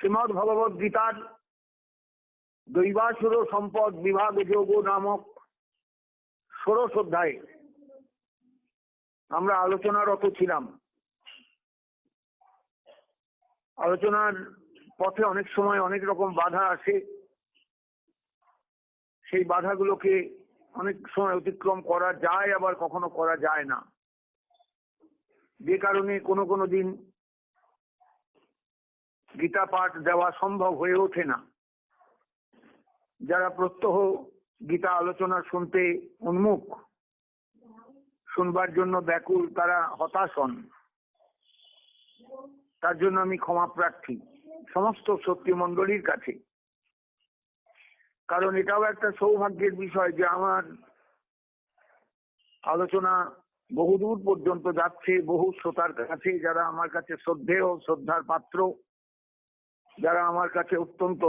শ্রীমদ ভগবত গীতার দৈবাসুর সম্পদ বিভাগ যোগ নামক ষোড়শ অধ্যায়ে আমরা আলোচনারত ছিলাম। আলোচনার পথে অনেক সময় অনেক রকম বাধা আসে। সেই বাধাগুলোকে অনেক সময় অতিক্রম করা যায়, আবার কখনো করা যায় না। যে কারণে কোনো কোনো দিন গীতা পাঠ দেওয়া সম্ভব হয়ে ওঠে না। যারা প্রত্যহ গীতা আলোচনা শুনতে উন্মুখ, শুনবার জন্য ব্যাকুল, তারা হতাশ হন। তার জন্য আমি ক্ষমা প্রার্থী সমস্ত সত্যি মণ্ডলীর কাছে। কারণ এটাও একটা সৌভাগ্যের বিষয় যে আমার আলোচনা বহুদূর পর্যন্ত যাচ্ছে, বহু শ্রোতার কাছে, যারা আমার কাছে শ্রদ্ধেয়, শ্রদ্ধার পাত্র। যারা আমার কাছে অত্যন্ত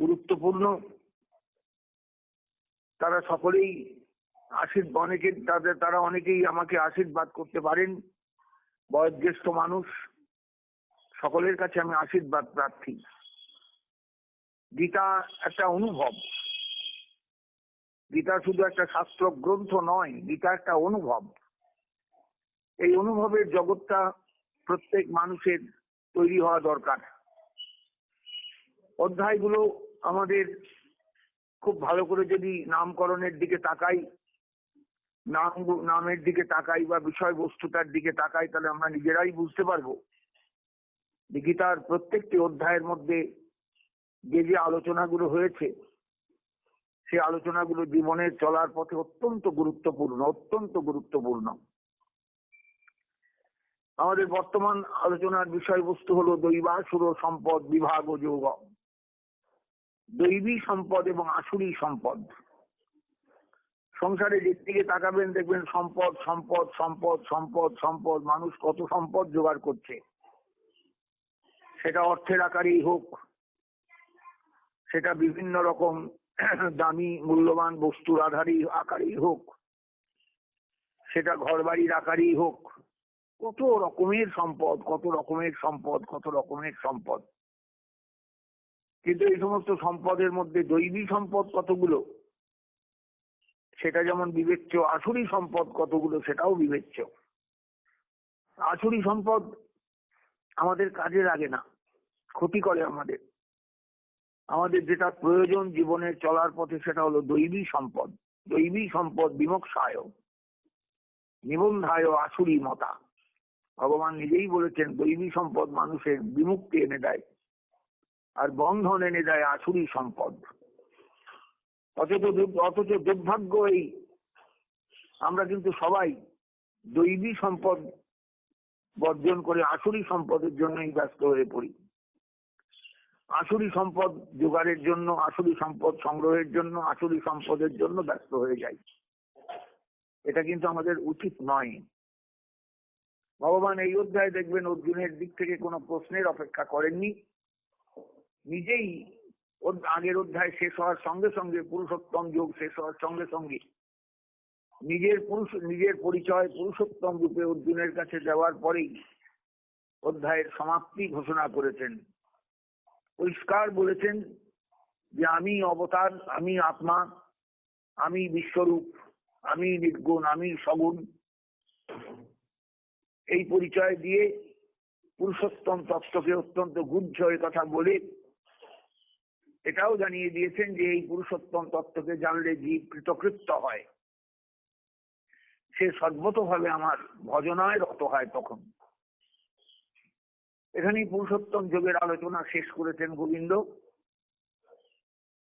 গুরুত্বপূর্ণ, তারা সকলেই আশীর্বাদ, অনেকে তাদের, তারা অনেকেই আমাকে আশীর্বাদ করতে পারেন। বয়োজ্যেষ্ঠ মানুষ, সকলের কাছে আমি আশীর্বাদ প্রার্থী। গীতা একটা অনুভব। গীতা শুধু একটা শাস্ত্র গ্রন্থ নয়, গীতা একটা অনুভব। এই অনুভবের জগৎটা প্রত্যেক মানুষের তৈরি হওয়া দরকার। অধ্যায়গুলো আমাদের খুব ভালো করে যদি নামকরণের দিকে তাকাই, নাম, নামের দিকে তাকাই বা বিষয়বস্তুটার দিকে তাকাই, তাহলে আমরা নিজেরাই বুঝতে পারব গীতার প্রত্যেকটি অধ্যায়ের মধ্যে যে যে আলোচনাগুলো হয়েছে, সে আলোচনাগুলো জীবনের চলার পথে অত্যন্ত গুরুত্বপূর্ণ অত্যন্ত গুরুত্বপূর্ণ। আমাদের বর্তমান আলোচনার বিষয়বস্তু হলো দৈবাসুর সম্পদ বিভাগ ও যোগ দৈবী সম্পদ এবং আসুরি সম্পদ। সংসারে দিকে তাকাবেন দেখবেন সম্পদ সম্পদ সম্পদ সম্পদ সম্পদ, মানুষ কত সম্পদ জোগাড় করছে। সেটা অর্থের আকারেই হোক, সেটা বিভিন্ন রকম দামি মূল্যবান বস্তুর আধারই, আকারেই হোক, সেটা ঘর বাড়ির আকারেই হোক, কত রকমের সম্পদ, কত রকমের সম্পদ, কত রকমের সম্পদ। কিন্তু এই সমস্ত সম্পদের মধ্যে দৈবী সম্পদ কতগুলো? সেটা যেমন বিবেচ্য আসুরি সম্পদ কতগুলো সেটাও বিবেচ্য। আসুরি সম্পদ আমাদের কাজে লাগে না, ক্ষতি করে আমাদের। আমাদের যেটা প্রয়োজন জীবনে চলার পথে সেটা হলো দৈবী সম্পদ দৈবী সম্পদ বিমোক্ষায়, নিবন্ধায় আসুরি মতা। ভগবান নিজেই বলেছেন, দৈবী সম্পদ মানুষের বিমুক্তি এনে দেয়। আর বন্ধন এনে দেয় আসুরি সম্পদ। অথচ অথচ দুর্ভাগ্য এই, আমরা কিন্তু সবাই দৈবী সম্পদ বর্জন করে আসুরি সম্পদের জন্যই ব্যস্ত হয়ে পড়ি। আসুরি সম্পদ জোগাড়ের জন্য আসুরি সম্পদ সংগ্রহের জন্য আসুরি সম্পদের জন্য ব্যস্ত হয়ে যাই। এটা কিন্তু আমাদের উচিত নয়। ভগবান এই অধ্যায় দেখবেন অর্জুনের দিক থেকে কোনো প্রশ্নের অপেক্ষা করেননি। নিজেই আগের অধ্যায় শেষ হওয়ার সঙ্গে সঙ্গে পুরুষোত্তম যোগ শেষ হওয়ার সঙ্গে সঙ্গে নিজের পুরুষ, নিজের পরিচয় পুরুষোত্তম রূপে অর্জুনের কাছে দেওয়ার পরেই অধ্যায়ের সমাপ্তি ঘোষণা করেছেন। পরিষ্কার বলেছেন যে আমি অবতার, আমি আত্মা, আমি বিশ্বরূপ, আমি নির্গুণ, আমি সগুণ। এই পরিচয় দিয়ে পুরুষোত্তম তত্ত্বকে অত্যন্ত গুজ্জ কথা বলে এটাও জানিয়ে দিয়েছেন যে এই পুরুষোত্তম তত্ত্বকে জানলে জীব কৃতকৃত্য হয়। সে সর্বতভাবে আমার ভজনায় রত হয় তখন। এখানেই পুরুষোত্তম যোগের আলোচনা শেষ করেছেন গোবিন্দ।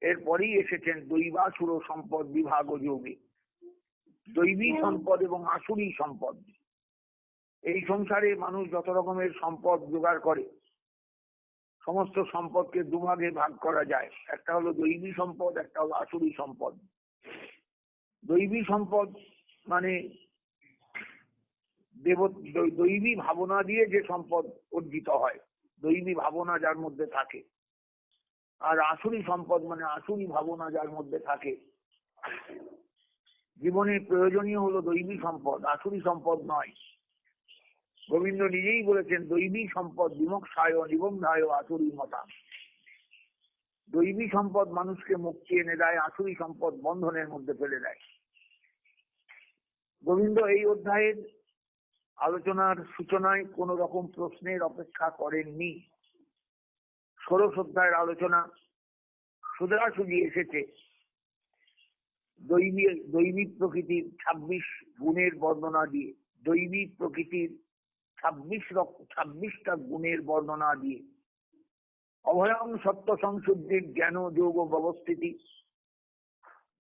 এরপরেই এসেছেন দৈবাসুর সম্পদ বিভাগ যোগে। দৈবী সম্পদ এবং আসুরি সম্পদ। এই সংসারে মানুষ যত রকমের সম্পদ জোগাড় করে সমস্ত সম্পদকে দুভাগে ভাগ করা যায়। একটা হলো দৈবী সম্পদ, একটা হলো আসুরি সম্পদ। দৈবী সম্পদ মানে দেব দৈবী ভাবনা দিয়ে যে সম্পদ অর্জিত হয়, দৈবী ভাবনা যার মধ্যে থাকে। আর আসুরি সম্পদ মানে আসুরি ভাবনা যার মধ্যে থাকে। জীবনে প্রয়োজনীয় হলো দৈবী সম্পদ, আসুরি সম্পদ নয়। গোবিন্দ নিজেই বলেছেন, দৈবী সম্পদ বিমোক্ষায় নিবন্ধায় আসুরি মতা। দৈবী সম্পদ মানুষকে মুক্তি এনে দেয় আসুরি সম্পদ বন্ধনের মধ্যে ফেলে দেয়। গোবিন্দ এই অধ্যায়ের আলোচনার সূচনায় কোন রকম প্রশ্নের অপেক্ষা করেননি। ষোড়শ অধ্যায়ের আলোচনা সোজাসুজি এসেছে। দৈবী দৈবিক প্রকৃতির ছাব্বিশ গুণের বর্ণনা দিয়ে দৈবিক প্রকৃতির ছাব্বিশ ছাব্বিশটা গুণের বর্ণনা দিয়ে। অভয়ং সত্য সংশুদ্ধির জ্ঞান যোগ ব্যবস্থিতি।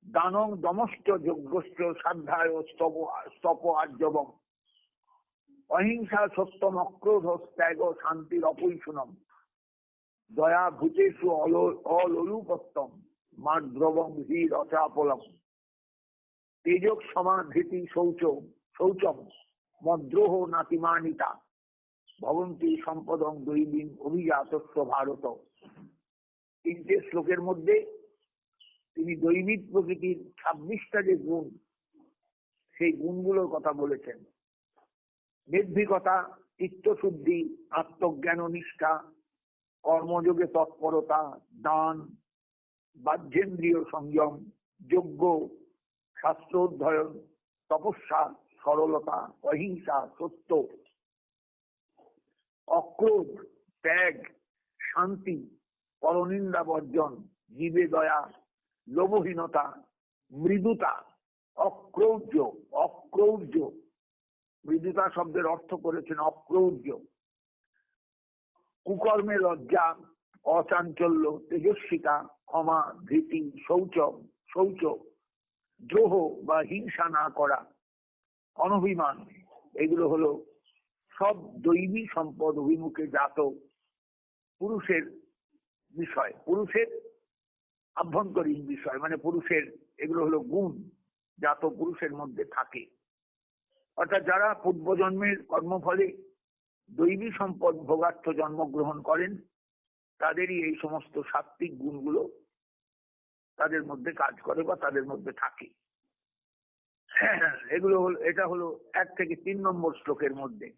দানং দমশ্চ যজ্ঞশ্চ সাধ্যায় স্তব স্তপ আর্যবম অহিংসা সত্যম অক্রোধ ত্যাগ শান্তির অপৈশুনম। দয়া ভূতেষু অলরূপত্তম মাদ্রবং হি রচাপলম তেজক সমাধৃতি শৌচ শৌচম। মদ্রোহ নাতিমানিতা। ভবন্তী সম্পদং দৈবীন অভিজাতস্ব ভারত। তিনটে শ্লোকের মধ্যে তিনি দৈবিক প্রকৃতির ছাব্বিশটা যে গুণ, সেই গুণগুলোর কথা বলেছেন। নির্ভীকতা, চিত্তশুদ্ধি, আত্মজ্ঞান নিষ্ঠা, কর্মযোগে তৎপরতা, দান, বাহ্যেন্দ্রীয় সংযম যোগ্য শাস্ত্র অধ্যয়ন তপস্যা সরলতা, অহিংসা, সত্য, অক্রোধ, ত্যাগ, শান্তি, পরনিন্দা বর্জন, জীবে দয়া, লোভহীনতা, মৃদুতা, অক্রৌর্য অক্রৌর্য। মৃদুতা শব্দের অর্থ করেছেন অক্রৌর্য। কুকর্মে লজ্জা, অচাঞ্চল্য, তেজস্বিতা, ক্ষমা, ভীতি শৌচ শৌচ, দ্রোহ বা হিংসা না করা। অনভিমান। এগুলো হলো সব দৈবী সম্পদ অভিমুখে জাত পুরুষের বিষয়। পুরুষের আভ্যন্তরীণ বিষয় মানে পুরুষের, এগুলো হলো গুণ জাত পুরুষের মধ্যে থাকে। অর্থাৎ যারা পূর্বজন্মের কর্মফলে দৈবী সম্পদ ভোগার্থ জন্মগ্রহণ করেন, তাদেরই এই সমস্ত সাত্বিক গুণগুলো তাদের মধ্যে কাজ করে বা তাদের মধ্যে থাকে। এগুলো হলো, এটা হলো এক থেকে তিন নম্বর শ্লোকের মধ্যে।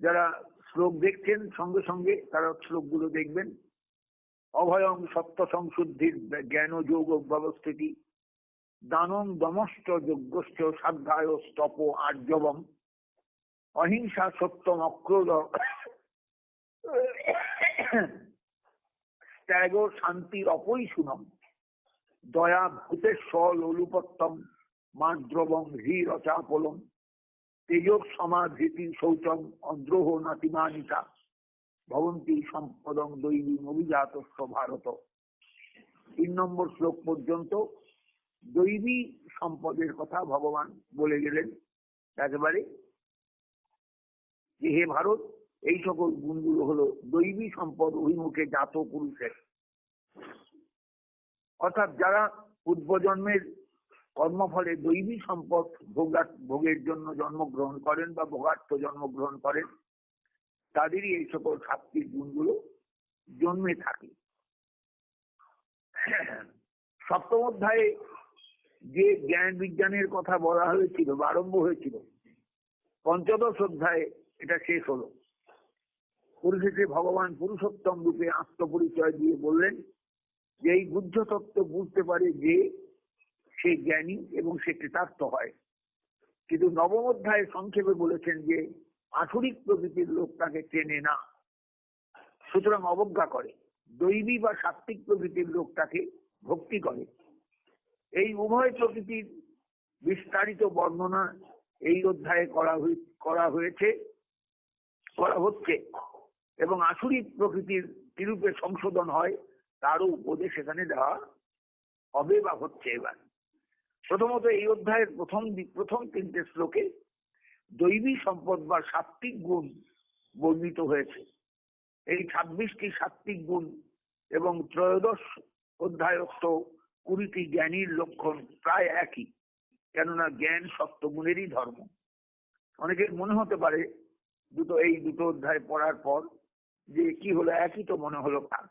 যারা শ্লোক দেখছেন, সঙ্গে সঙ্গে তারা শ্লোকগুলো দেখবেন। অভয়ং সত্য সংশুদ্ধির জ্ঞান যোগ ব্যবস্থিতি দানং দমষ্ট যজ্ঞশ্চ সাধ্যায় স্তপ আর্যবম, অহিংসা সত্যম অক্রোধ, ত্যাগ শান্তির অপৈশুনম দয়া ভূতেশ্বর লোলুপত্তম মাদ্রবম হী রচাপলম তেজক সমাধৃতি শৌচম অদ্রোহ নাতিমানিকা ভবন্তী সম্পদং দৈবী অভিজাতস্ব ভারত। তিন নম্বর শ্লোক পর্যন্ত দৈবী সম্পদের কথা ভগবান বলে গেলেন। একেবারে যে হে ভারত, এই সকল গুণগুলো হলো দৈবী সম্পদ অভিমুখে জাত পুরুষের। অর্থাৎ যারা পূর্বজন্মের কর্মফলে দৈবী সম্পদ ভোগার ভোগের জন্য জন্মগ্রহণ করেন বা ভোগার্থ জন্মগ্রহণ করেন, তাদেরই এই সকল সাত্বিক গুণগুলো জন্মে থাকে। সপ্তম অধ্যায়ে যে জ্ঞান বিজ্ঞানের কথা বলা হয়েছিল বা আরম্ভ হয়েছিল, পঞ্চদশ অধ্যায়ে এটা শেষ হলো। পরিশেষে ভগবান পুরুষোত্তম রূপে আত্মপরিচয় দিয়ে বললেন যে এই বুদ্ধ তত্ত্ব বুঝতে পারে যে সে জ্ঞানী এবং সে কৃতার্থ হয়। কিন্তু নবম অধ্যায়ে সংক্ষেপে বলেছেন যে, আসরিক প্রকৃতির লোক তাকে চেনে না। সুতরাং অবজ্ঞা করে। দৈবী বা সাত্বিক প্রকৃতির লোক তাকে ভক্তি করে। এই উভয় প্রকৃতির বিস্তারিত বর্ণনা এই অধ্যায়ে করা করা হয়েছে, করা হচ্ছে এবং আসুরি প্রকৃতির কিরূপে সংশোধন হয়, তারও উপদেশ এখানে দেওয়া হবে বা হচ্ছে এবার। প্রথমত এই অধ্যায়ের প্রথম প্রথম তিনটে শ্লোকে দৈবী সম্পদ বা সাত্বিক গুণ বর্ণিত হয়েছে। এই ছাব্বিশটি সাত্বিক গুণ এবং ত্রয়োদশ অধ্যায়স্থ কুড়িটি জ্ঞানীর লক্ষণ প্রায় একই, কেননা জ্ঞান সত্যগুণেরই ধর্ম। অনেকের মনে হতে পারে দুটো এই দুটো অধ্যায় পড়ার পর যে কি হলো, একই তো মনে হলো কার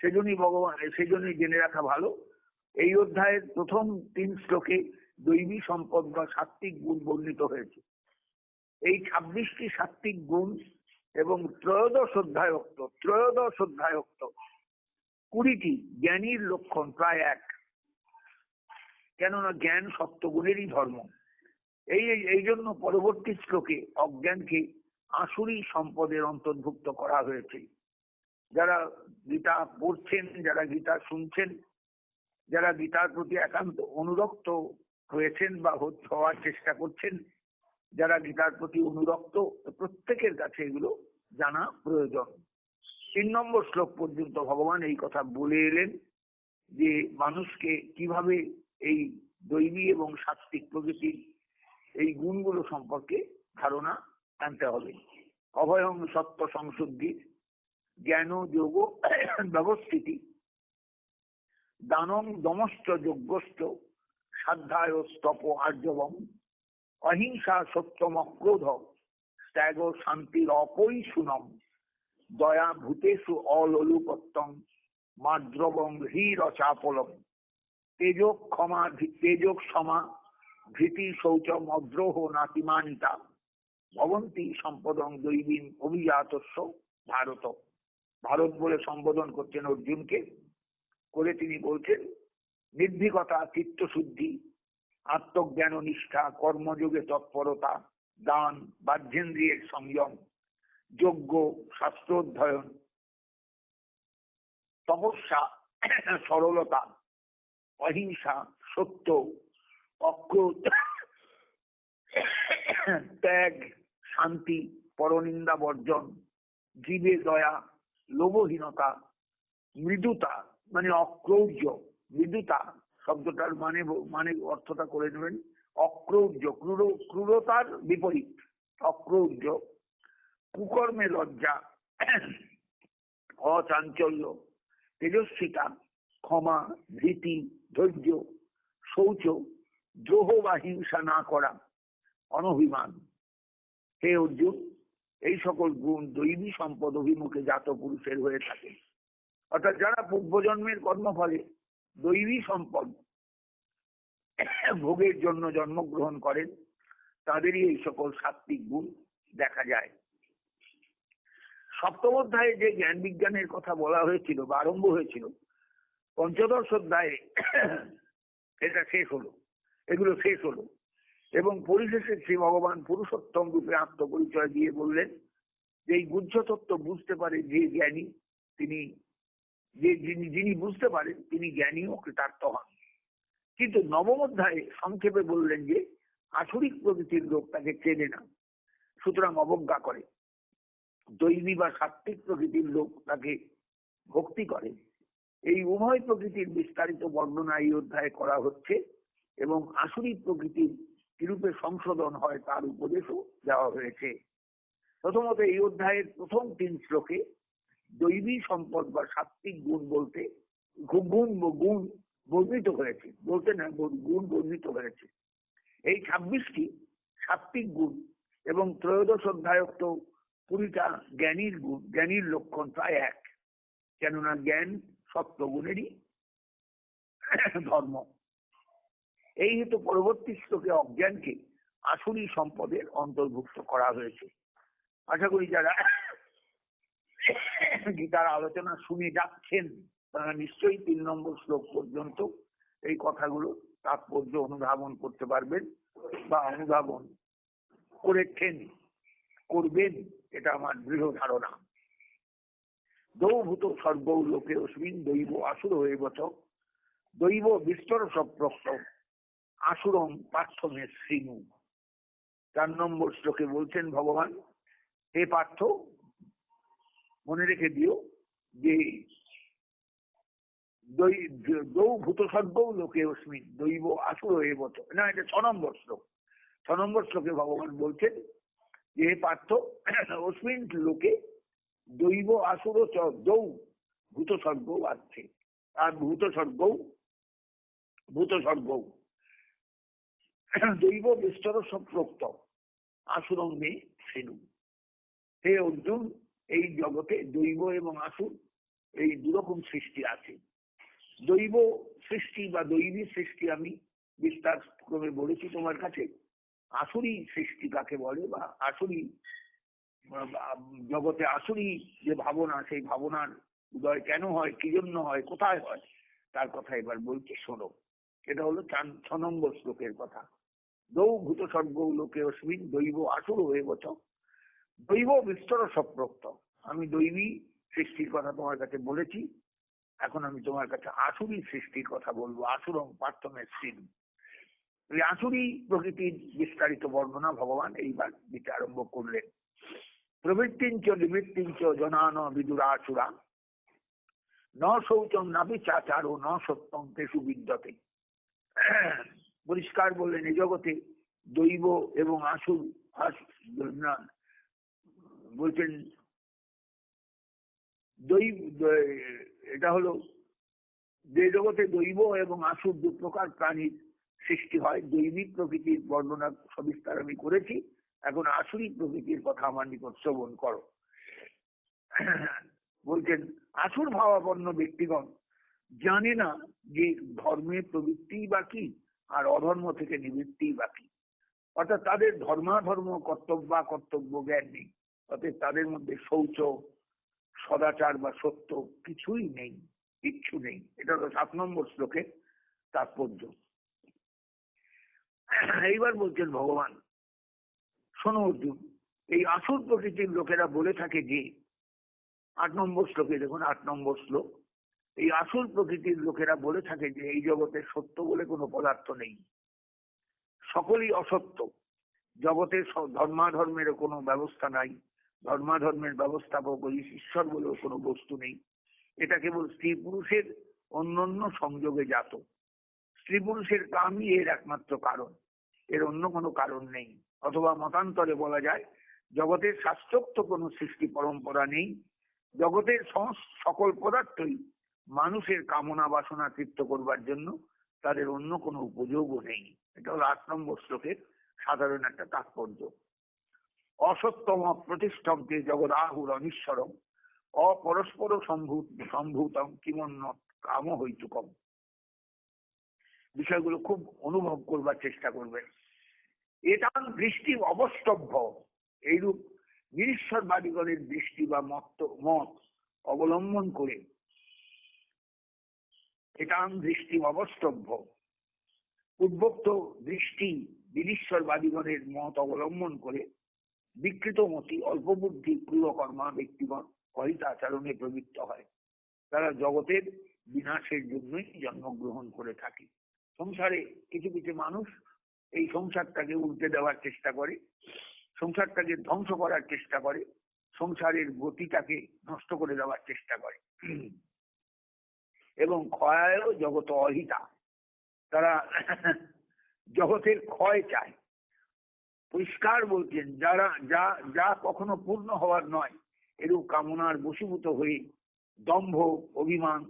সেজন্যই ভগবান সেজন্যই জেনে রাখা ভালো। এই অধ্যায়ের প্রথম তিন শ্লোকে দৈবী সম্পদ বা সাত্বিক গুণ বর্ণিত হয়েছে। এই ছাব্বিশটি সাত্বিক গুণ এবং ত্রয়োদশ অধ্যায়ক্ত ত্রয়োদশ অধ্যায়ক্ত কুড়িটি জ্ঞানীর লক্ষণ প্রায় এক। কেননা জ্ঞান সত্যগুণেরই ধর্ম। এই, এই- এই জন্য পরবর্তী শ্লোকে অজ্ঞানকে আসুরি সম্পদের অন্তর্ভুক্ত করা হয়েছে। যারা গীতা পড়ছেন, যারা গীতা শুনছেন যারা গীতার প্রতি একান্ত অনুরক্ত হয়েছেন বা হওয়ার চেষ্টা করছেন, যারা গীতার প্রতি অনুরক্ত প্রত্যেকের কাছে এগুলো জানা প্রয়োজন। তিন নম্বর শ্লোক পর্যন্ত ভগবান এই কথা বলে এলেন যে মানুষকে কীভাবে এই দৈবী এবং সাত্বিক প্রকৃতির এই গুণগুলো সম্পর্কে ধারণা আনতে হবে। অভয়ং সত্য সংশুদ্ধি জ্ঞান যোগ ব্যবস্থিতি দানং দমশ্চ যজ্ঞশ্চ, সাধ্যায় স্তপ আর্যবম, অহিংসা সত্যম ক্রোধ, ত্যাগ শান্তির অপই সুনম দয়া ভূতেষু অললুপত্তম মাদ্রবং হীরচাপলম। তেজক ক্ষমা তেজক ক্ষমা, ভীতি শৌচম অদ্রোহ নাতিমানিতা। ভবন্তি সম্পদং দৈবীন অভিজাতস্য ভারত। ভারত বলে সম্বোধন করছেন অর্জুনকে। করে তিনি বলছেন, নির্ভীকতা, চিত্তশুদ্ধি, আত্মজ্ঞান নিষ্ঠা, কর্মযোগে তৎপরতা, দান, বাহ্যেন্দ্রিয়ের সংযম যোগ্য শাস্ত্রোধ্যয়ন তপস্যা, সরলতা, অহিংসা, সত্য অক্রোধ ত্যাগ, শান্তি, পরনিন্দা বর্জন জীবে দয়া, লোভহীনতা, মৃদুতা মানে অক্রৌর্য মৃদুতা শব্দটার মানে মানে অর্থটা করে নেবেন। অক্রৌর্য, ক্রূর, ক্রূরতার বিপরীত, অক্রৌর্য। কুকর্মে লজ্জা, অচাঞ্চল্য, তেজস্বিতা, ক্ষমা, ভীতি, ধৈর্য, শৌচ দ্রোহ বা হিংসা না করা, অনভিমান। হে অর্জুন, এই সকল গুণ দৈবী সম্পদ অভিমুখে জাত পুরুষের হয়ে থাকে। অর্থাৎ যারা পূর্বজন্মের কর্মফলে দৈবী সম্পদ ভোগের জন্য জন্মগ্রহণ করেন, তাদেরই এই সকল সাত্বিক গুণ দেখা যায়। সপ্তম অধ্যায়ে যে জ্ঞান বিজ্ঞানের কথা বলা হয়েছিল বা আরম্ভ হয়েছিল, পঞ্চদশ অধ্যায়ে এটা শেষ হলো, এগুলো শেষ হলো এবং পরিশেষে শ্রী ভগবান পুরুষোত্তম রূপে আত্মপরিচয় দিয়ে বললেন যে এই গুহ্য তত্ত্ব বুঝতে পারে যে জ্ঞানী, তিনি যে যিনি যিনি বুঝতে পারেন তিনি জ্ঞানী ও কৃতার্থ হন। কিন্তু নবম অধ্যায়ে সংক্ষেপে বললেন যে আসরিক প্রকৃতির লোক তাকে চেনে না, সুতরাং অবজ্ঞা করে। দৈবী বা সাত্বিক প্রকৃতির লোক তাকে ভক্তি করে। এই উভয় প্রকৃতির বিস্তারিত বর্ণনা এই অধ্যায়ে করা হচ্ছে এবং আসুরি প্রকৃতির কিরূপে সংশোধন হয় তার উপদেশও দেওয়া হয়েছে। প্রথমত এই অধ্যায়ের প্রথম তিন শ্লোকে দৈবী সম্পদ বা সাত্বিক গুণ বলতে গুণ গুণ বর্ণিত হয়েছে। বলতে না, গুণ- বর্ণিত হয়েছে। এই ছাব্বিশটি সাত্বিক গুণ এবং ত্রয়োদশ অধ্যায়ক তো কুড়িটা জ্ঞানীর গুণ, জ্ঞানীর লক্ষণ প্রায় এক। কেননা জ্ঞান সত্যগুণেরই ধর্ম। এই হেতু পরবর্তী শ্লোকে অজ্ঞানকে আসুরি সম্পদের অন্তর্ভুক্ত করা হয়েছে। আশা করি যারা গীতার আলোচনা শুনে যাচ্ছেন, তারা নিশ্চয়ই তিন নম্বর শ্লোক পর্যন্ত এই কথাগুলো তাৎপর্য অনুধাবন করতে পারবেন বা অনুধাবন করেছেন, করবেন, এটা আমার দৃঢ় ধারণা। দৌভূত সর্ব লোকে অস্মিন দৈব আসুর হয়ে বচ দৈব বিস্তর সপ্রক্ত আসুরম পার্থমে শ্রীনু চার নম্বর শ্লোকে বলছেন ভগবান, হে পার্থ মনে রেখে দিও যে দৌ ভূত লোকে অস্মিন দৈব আসুর হয়ে বচ না, এটা ছ নম্বর শ্লোক। ছ নম্বর শ্লোকে ভগবান বলছেন যে পার্থ, অস্মিন লোকে দৈব আসুর দৌ আর দৈব বিস্তর সম্প্রক্ত আসুরং শ্রেণু হে অর্জুন এই জগতে দৈব এবং আসুর এই দুরকম সৃষ্টি আছে। দৈব সৃষ্টি বা দৈবী সৃষ্টি আমি বিস্তার ক্রমে বলেছি তোমার কাছে। আসুরি সৃষ্টি কাকে বলে বা আসুরি জগতে আসুরি যে ভাবনা, সেই ভাবনার উদয় কেন হয়, কি জন্য হয়, কোথায় হয়, তার কথা এবার বলছে শোনো। এটা হলো ছ নম্বর শ্লোকের কথা। দৌ ভূত স্বর্গ লোকে অস্মিন দৈব আসুর হয়ে বচ। দৈব বিস্তর সপ্রক্ত। আমি দৈবী সৃষ্টির কথা তোমার কাছে বলেছি। এখন আমি তোমার কাছে আসুরি সৃষ্টির কথা বলব, আসুরং পার্থমের সিন ওই আসুরি প্রকৃতির বিস্তারিত বর্ণনা ভগবান এইবার দিতে আরম্ভ করলেন। প্রবৃত্তিঞ্চ নিবৃত্তিঞ্চ জনান বিদুরাসুরা। ন শৌচম না নাবি ও ন সত্যম তেসু বিদ্যতে। পরিষ্কার বললেন এই জগতে দৈব এবং আসুর বলছেন, দৈব এটা হলো যে জগতে দৈব এবং আসুর দু প্রকার প্রাণীর সৃষ্টি হয়। দৈবিক প্রকৃতির বর্ণনা সবিস্তার আমি করেছি। এখন আসুরি প্রকৃতির কথা আমার নিকট শ্রবণ করো। বলছেন, আসুর ভাবাপন্ন ব্যক্তিগণ জানে না যে ধর্মে প্রবৃত্তিই বাকি আর অধর্ম থেকে নিবৃত্তিই বাকি। অর্থাৎ তাদের ধর্মাধর্ম কর্তব্য কর্তব্য জ্ঞান নেই। অর্থাৎ তাদের মধ্যে শৌচ, সদাচার বা সত্য কিছুই নেই, কিচ্ছু নেই। এটা হলো সাত নম্বর শ্লোকের তাৎপর্য। এইবার বলছেন ভগবান, শোনো অর্জুন, এই আসুর প্রকৃতির লোকেরা বলে থাকে যে, আট নম্বর শ্লোকে দেখুন, আট নম্বর শ্লোক, এই আসুর প্রকৃতির লোকেরা বলে থাকে যে, এই জগতে সত্য বলে কোনো পদার্থ নেই। সকলই অসত্য। জগতে স- ধর্মাধর্মের কোনো ব্যবস্থা নাই। ধর্মাধর্মের ব্যবস্থাপক, ওই ঈশ্বর বলেও কোনো বস্তু নেই। এটা কেবল স্ত্রী পুরুষের অন্যান্য সংযোগে জাত। স্ত্রী পুরুষের কামই এর একমাত্র কারণ। এর অন্য কোনো কারণ নেই। অথবা মতান্তরে বলা যায়, জগতের শাস্ত্রোক্ত কোনো সৃষ্টি পরম্পরা নেই। জগতের সকল পদার্থই মানুষের কামনা বাসনা তৃপ্ত করবার জন্য তাদের অন্য কোনো উপযোগও নেই। এটা হলো আট নম্বর শ্লোকের সাধারণ একটা তাৎপর্য। অসত্যম প্রতিষ্ঠমকে জগদাহুর অনিশ্বরম অপরস্পর সম্ভূত সম্ভূতম কিমন্ন কাম হইতুকম। বিষয়গুলো খুব অনুভব করবার চেষ্টা করবেন। এটা দৃষ্টি অবস্তভ্য এইরূপ নিরীশ্বরবাদীগণের দৃষ্টি বা মত মত অবলম্বন করে এটা দৃষ্টি অবস্তভ্য উদ্ভক্ত দৃষ্টি নিরীশ্বরবাদীগণের মত অবলম্বন করে বিকৃত মতি, অল্প বুদ্ধি ক্রূরকর্মা ব্যক্তিগণ, অহিত আচরণে প্রবৃত্ত হয়। তারা জগতের বিনাশের জন্যই জন্মগ্রহণ করে থাকে। সংসারে কিছু কিছু মানুষ এই সংসারটাকে উল্টে দেওয়ার চেষ্টা করে, সংসারটাকে ধ্বংস করার চেষ্টা করে, সংসারের গতিটাকে নষ্ট করে দেওয়ার চেষ্টা করে। এবং ক্ষয়ায় জগত অহিতা। তারা জগতের ক্ষয় চায়। পরিষ্কার বলছেন, যারা, যা যা কখনো পূর্ণ হওয়ার নয়, এরূপ কামনার বশীভূত হয়ে দম্ভ অভিমান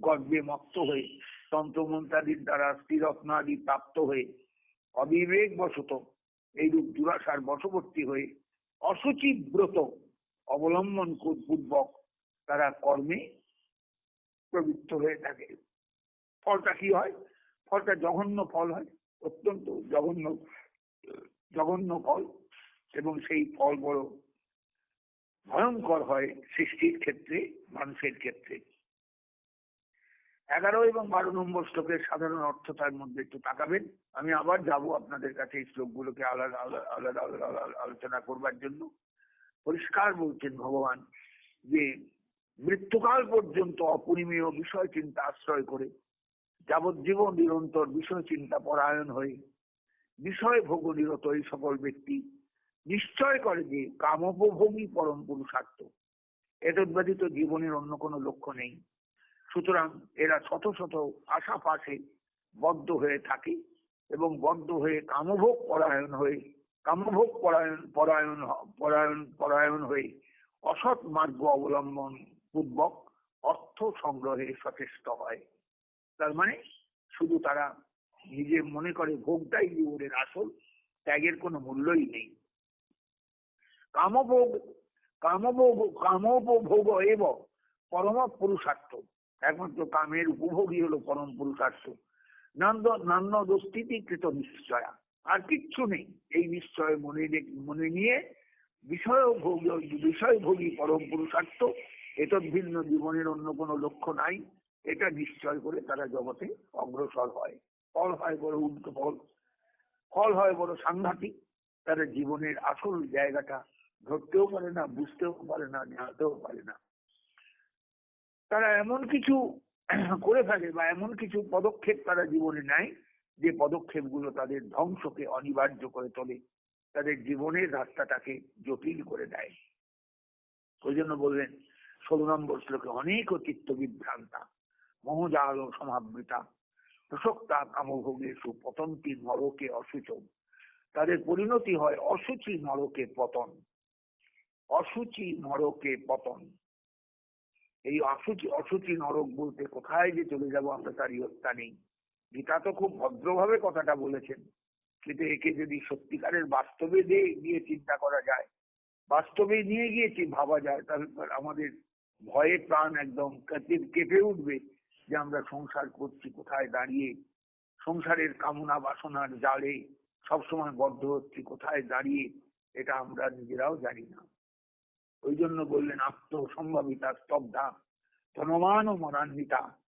গর্বে মত্ত হয়ে তন্ত্রমন্ত্রাদির দ্বারা স্থিরত্নাদি প্রাপ্ত হয়ে অবিবেক বশত এইরূপ দুরাশার বশবর্তী হয়ে অসুচি ব্রত অবলম্বন পূর্বক তারা কর্মে প্রবৃত্ত হয়ে থাকে। ফলটা কি হয়? ফলটা জঘন্য ফল হয়, অত্যন্ত জঘন্য জঘন্য ফল এবং সেই ফল বড় ভয়ঙ্কর হয় সৃষ্টির ক্ষেত্রে, মানুষের ক্ষেত্রে। এগারো এবং বারো নম্বর শ্লোকের সাধারণ অর্থ তার মধ্যে একটু তাকাবেন। আমি আবার যাব আপনাদের কাছে এই শ্লোকগুলোকে আলাদা আলাদা আলাদা আলোচনা করবার জন্য। পরিষ্কার বলছেন ভগবান যে মৃত্যুকাল পর্যন্ত অপরিমেয় বিষয় চিন্তা আশ্রয় করে, যাবজ্জীবন নিরন্তর বিষয় চিন্তা পরায়ণ হয়ে বিষয় ভোগ নিরত এই সকল ব্যক্তি নিশ্চয় করে যে কামোপভোগী পরম পুরুষার্থ। এতদ্ব্যতীত জীবনের অন্য কোনো লক্ষ্য নেই। সুতরাং এরা শত শত আশা পাশে বদ্ধ হয়ে থাকে এবং বদ্ধ হয়ে কামভোগ পরায়ণ হয়ে, কামভোগ পরায়ণ পরায়ণ পরায়ণ পরায়ণ হয়ে অসৎ মার্গ অবলম্বন পূর্বক অর্থ সংগ্রহে সচেষ্ট হয়। তার মানে শুধু তারা নিজে মনে করে ভোগটাই জীবনের আসল, ত্যাগের কোনো মূল্যই নেই। কামভোগ কামভোগ, কামোপভোগ এব পরম পুরুষার্থ। একমাত্র কামের উপভোগই হলো পরম পুরুষার্থ। নন্দ নান্য দোস্তিকৃত নিশ্চয়া। আর কিচ্ছু নেই। এই নিশ্চয় মনে মনে নিয়ে বিষয় ভোগ, বিষয় ভোগী পরম পুরুষার্থ। এতদ ভিন্ন জীবনের অন্য কোনো লক্ষ্য নাই। এটা নিশ্চয় করে তারা জগতে অগ্রসর হয়। ফল হয় বড় উল্টো ফল। ফল হয় বড় সাংঘাতিক। তারা জীবনের আসল জায়গাটা ধরতেও পারে না, বুঝতেও পারে না, জানতেও পারে না। তারা এমন কিছু করে ফেলে বা এমন কিছু পদক্ষেপ তারা জীবনে নেয় যে পদক্ষেপগুলো তাদের ধ্বংসকে অনিবার্য করে তোলে, তাদের জীবনের রাস্তাটাকে জটিল করে দেয়। ওই জন্য বললেন, ষোলো নম্বর শ্লোকে অনেক চিত্ত বিভ্রান্তা, মোহজাল সমাবৃতা প্রসক্তা কামভোগে সুপতন্তি নরকে অসুচম। তাদের পরিণতি হয় অসুচি নরকে পতন। অসুচি নরকে পতন। এই অসুচি অসুচি নরক বলতে কোথায় যে চলে যাব আমরা তার ইয়ত্তা নেই। গীতা তো খুব ভদ্রভাবে কথাটা বলেছেন কিন্তু একে যদি সত্যিকারের বাস্তবে দিয়ে গিয়ে চিন্তা করা যায়। বাস্তবে নিয়ে গিয়ে ভাবা যায়। তাহলে আমাদের ভয়ে প্রাণ একদম কেঁপে উঠবে। যে আমরা সংসার করছি, কোথায় দাঁড়িয়ে, সংসারের কামনা বাসনার জালে সবসময় বদ্ধ হচ্ছি, কোথায় দাঁড়িয়ে, এটা আমরা নিজেরাও জানি না। ওই জন্য বললেন, আত্মসম্ভাবিতা স্তব্ধা ধনমান ও মনান্বিতা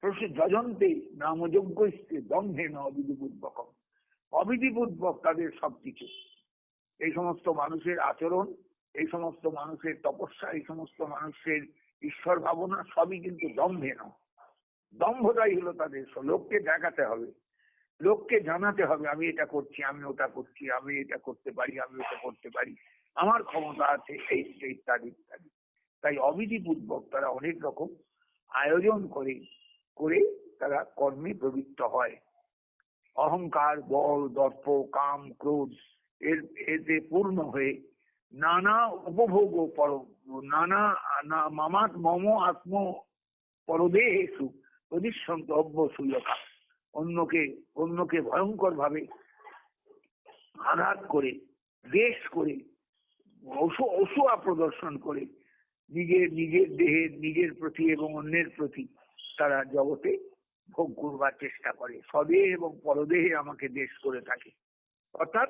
প্রসে যজন্তে নামযোগ্য স্ত্রী দম্ভে ন অবিধিপূর্বক তাদের সবকিছু। এই সমস্ত মানুষের আচরণ, এই সমস্ত মানুষের তপস্যা, এই সমস্ত মানুষের ঈশ্বর ভাবনা সবই কিন্তু দম্ভে ন। দম্ভটাই হলো তাদের লোককে দেখাতে হবে। লোককে জানাতে হবে, আমি এটা করছি, আমি ওটা করছি, আমি এটা করতে পারি, আমি ওটা করতে পারি। আমার ক্ষমতা আছে এই ইত্যাদি ইত্যাদি। তাই অবিধিপূর্বক তারা অনেক রকম আয়োজন করে করে তারা কর্মে প্রবৃত্ত হয়। অহংকার, বল, দর্প, কাম, ক্রোধ, এর, এতে পূর্ণ হয়ে নানা উপভোগ পর, নানা মামাত মম আত্ম পরদেহেসু অভ্যসূয়কা অন্যকে অন্যকে ভয়ঙ্কর ভাবে আঘাত করে, দেশ করে, অসু, অসুয়া প্রদর্শন করে, নিজের নিজের দেহের নিজের প্রতি এবং অন্যের প্রতি তারা জগতে ভোগ করবার চেষ্টা করে। স্বদেহ এবং পরদেহে আমাকে দেশ করে থাকে। অর্থাৎ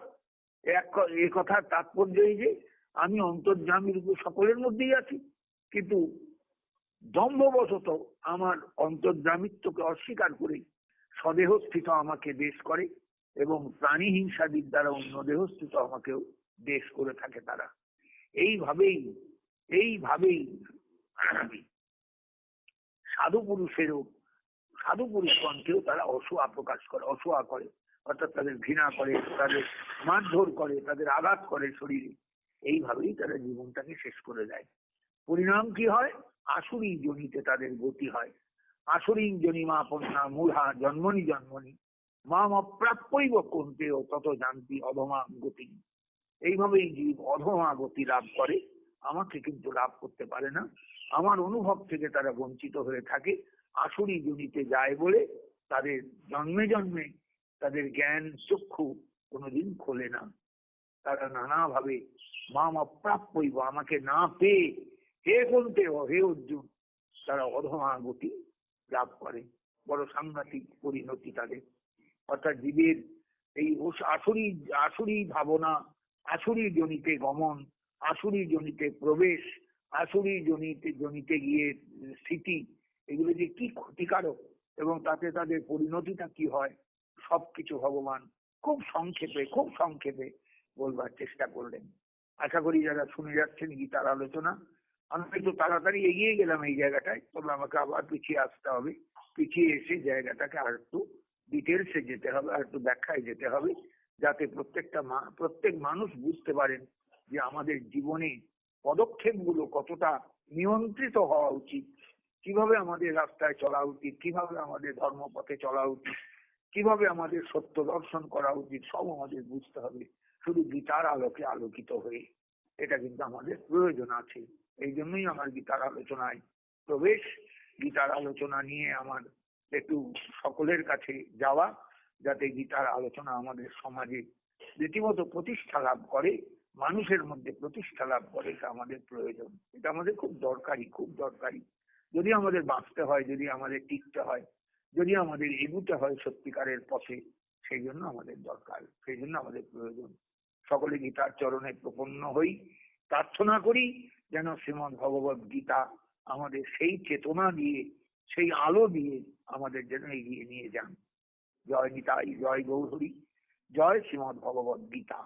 এ কথার তাৎপর্য এই যে, আমি অন্তর্যামী রূপে সকলের মধ্যেই আছি, কিন্তু দম্ভবশত আমার অন্তর্যামিত্বকে অস্বীকার করে স্বদেহস্থিত আমাকে দেশ করে এবং প্রাণী হিংসাদির দ্বারা অন্য দেহস্থিত আমাকেও দেশ করে থাকে তারা। এইভাবেই এইভাবেই সাধু পুরুষেরও, সাধু পুরুষগণকেও তারা অসুয়া প্রকাশ করে, অসুয়া করে। অর্থাৎ তাদের ঘৃণা করে, তাদের মারধর করে, তাদের আঘাত করে শরীরে। এইভাবেই তারা জীবনটাকে শেষ করে দেয়। পরিণাম কি হয়? আসুরি জনিতে তাদের গতি হয়। আসুরি জনিমা পন্না মূঢ়া, জন্মনি জন্মনি, মাম অপ্রাপ্যইব কোনতেও তত জানতি অধমা গতি। এইভাবেই জীব অধমা গতি লাভ করে। আমাকে কিন্তু লাভ করতে পারে না। আমার অনুভব থেকে তারা বঞ্চিত হয়ে থাকে। আসুরি জনিতে যায় বলে তাদের জন্মে জন্মে তাদের জ্ঞান চক্ষু কোনোদিন খোলে না। তারা নানাভাবে, মাম অপ্রাপ্যইব আমাকে না পেয়ে হে বলতে হে অর্জুন, তারা অধমা গতি লাভ করে। বড় সাংঘাতিক পরিণতি তাদের। অর্থাৎ জীবের এই আসুরি আসুরি ভাবনা, আসুরি জনিতে গমন, আসুরি জনিতে প্রবেশ, আসুরি জনিতে জনিতে গিয়ে স্থিতি, এগুলো যে কি ক্ষতিকারক এবং তাতে তাদের পরিণতিটা কি হয়, সবকিছু ভগবান খুব সংক্ষেপে খুব সংক্ষেপে বলবার চেষ্টা করলেন। আশা করি যারা শুনে যাচ্ছেন গীতার আলোচনা আমি একটু তাড়াতাড়ি এগিয়ে গেলাম এই জায়গাটায়। তবে আমাকে আবার পিছিয়ে আসতে হবে। পিছিয়ে এসে জায়গাটাকে আর একটু ডিটেলসে যেতে হবে, আর একটু ব্যাখ্যায় যেতে হবে, যাতে প্রত্যেকটা প্রত্যেক মানুষ বুঝতে পারেন যে আমাদের জীবনে পদক্ষেপগুলো কতটা নিয়ন্ত্রিত হওয়া উচিত। কীভাবে আমাদের রাস্তায় চলা উচিত, কীভাবে আমাদের ধর্মপথে চলা উচিত, কীভাবে আমাদের সত্য দর্শন করা উচিত, সব আমাদের বুঝতে হবে। শুধু গীতার আলোকে আলোকিত হয়ে। এটা কিন্তু আমাদের প্রয়োজন আছে। এই জন্যই আমার গীতার আলোচনায় প্রবেশ। গীতার আলোচনা নিয়ে আমার একটু সকলের কাছে যাওয়া, যাতে গীতার আলোচনা আমাদের সমাজে রীতিমতো প্রতিষ্ঠা লাভ করে, মানুষের মধ্যে প্রতিষ্ঠা লাভ করে, এটা আমাদের প্রয়োজন। এটা আমাদের খুব দরকারি খুব দরকারি। যদি আমাদের বাঁচতে হয়, যদি আমাদের টিকতে হয়, যদি আমাদের এগুতে হয় সত্যিকারের পথে, সেই জন্য আমাদের দরকার, সেই জন্য আমাদের প্রয়োজন। সকলে গীতার চরণে প্রপন্ন হই, প্রার্থনা করি যেন শ্রীমদ ভগবত গীতা আমাদের সেই চেতনা দিয়ে, সেই আলো দিয়ে আমাদের যেন এগিয়ে নিয়ে যান। জয় নিতাই, জয় গৌরী, জয় শ্রীমদ ভগবত গীতা।